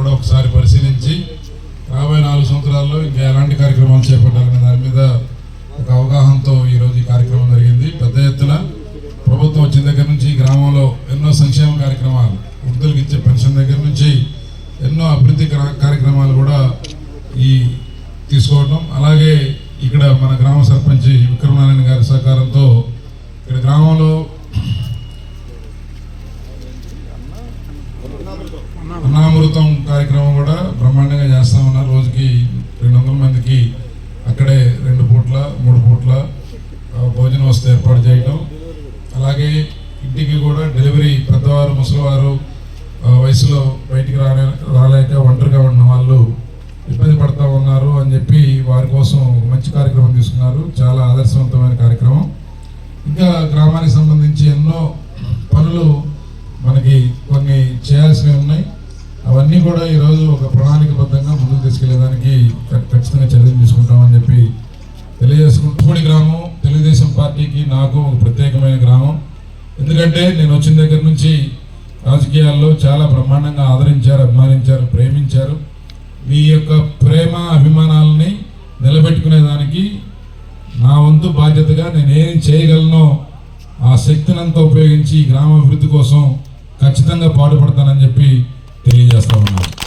కూడా ఒకసారి పరిశీలించి రాబోయే నాలుగు సంవత్సరాల్లో ఇంకా ఎలాంటి కార్యక్రమాలు చేపట్టాలనే దాని మీద ఒక అవగాహనతో ఈరోజు ఈ కార్యక్రమం జరిగింది. పెద్ద ఎత్తున ప్రభుత్వం వచ్చిన దగ్గర నుంచి గ్రామంలో ఎన్నో సంక్షేమ కార్యక్రమాలు వృద్ధులకు ఇచ్చే పెన్షన్ దగ్గర నుంచి ఎన్నో అభివృద్ధి కార్యక్రమాలు కూడా ఈ తీసుకోవటం. అలాగే ఇక్కడ మన గ్రామ సర్పంచ్ విక్రమనారాయణ గారి సహకారంతో కార్యక్రమం కూడా బ్రహ్మాండంగా చేస్తా ఉన్నారు. రోజుకి రెండు వందల మందికి అక్కడే రెండు పూట్ల మూడు పూట్ల భోజనం వస్తే ఏర్పాటు చేయటం. అలాగే ఇంటికి కూడా డెలివరీ పెద్దవారు ముసలివారు వయసులో బయటికి రాలే రాలేక ఒంటరిగా ఉన్న వాళ్ళు ఇబ్బంది పడతా ఉన్నారు అని చెప్పి వారి కోసం మంచి కార్యక్రమం తీసుకున్నారు. చాలా ఆదర్శవంతమైన కార్యక్రమం. ఇంకా గ్రామానికి సంబంధించి ఎన్నో పనులు మనకి కొన్ని చేయాల్సినవి ఉన్నాయి. అవన్నీ కూడా ఈరోజు ఒక ప్రణాళికబద్ధంగా ముందుకు తీసుకెళ్ళేదానికి ఖచ్చితంగా చర్యలు తీసుకుంటామని చెప్పి తెలియజేసుకుంటూ గ్రామం తెలుగుదేశం పార్టీకి నాకు ఒక ప్రత్యేకమైన గ్రామం. ఎందుకంటే నేను వచ్చిన దగ్గర నుంచి రాజకీయాల్లో చాలా బ్రహ్మాండంగా ఆదరించారు అభిమానించారు ప్రేమించారు. మీ యొక్క ప్రేమ అభిమానాలని నిలబెట్టుకునేదానికి నా వంతు బాధ్యతగా నేనేం చేయగలనో ఆ శక్తినంతా ఉపయోగించి ఈ గ్రామ అభివృద్ధి కోసం ఖచ్చితంగా పాటుపడతానని చెప్పి впереди основного.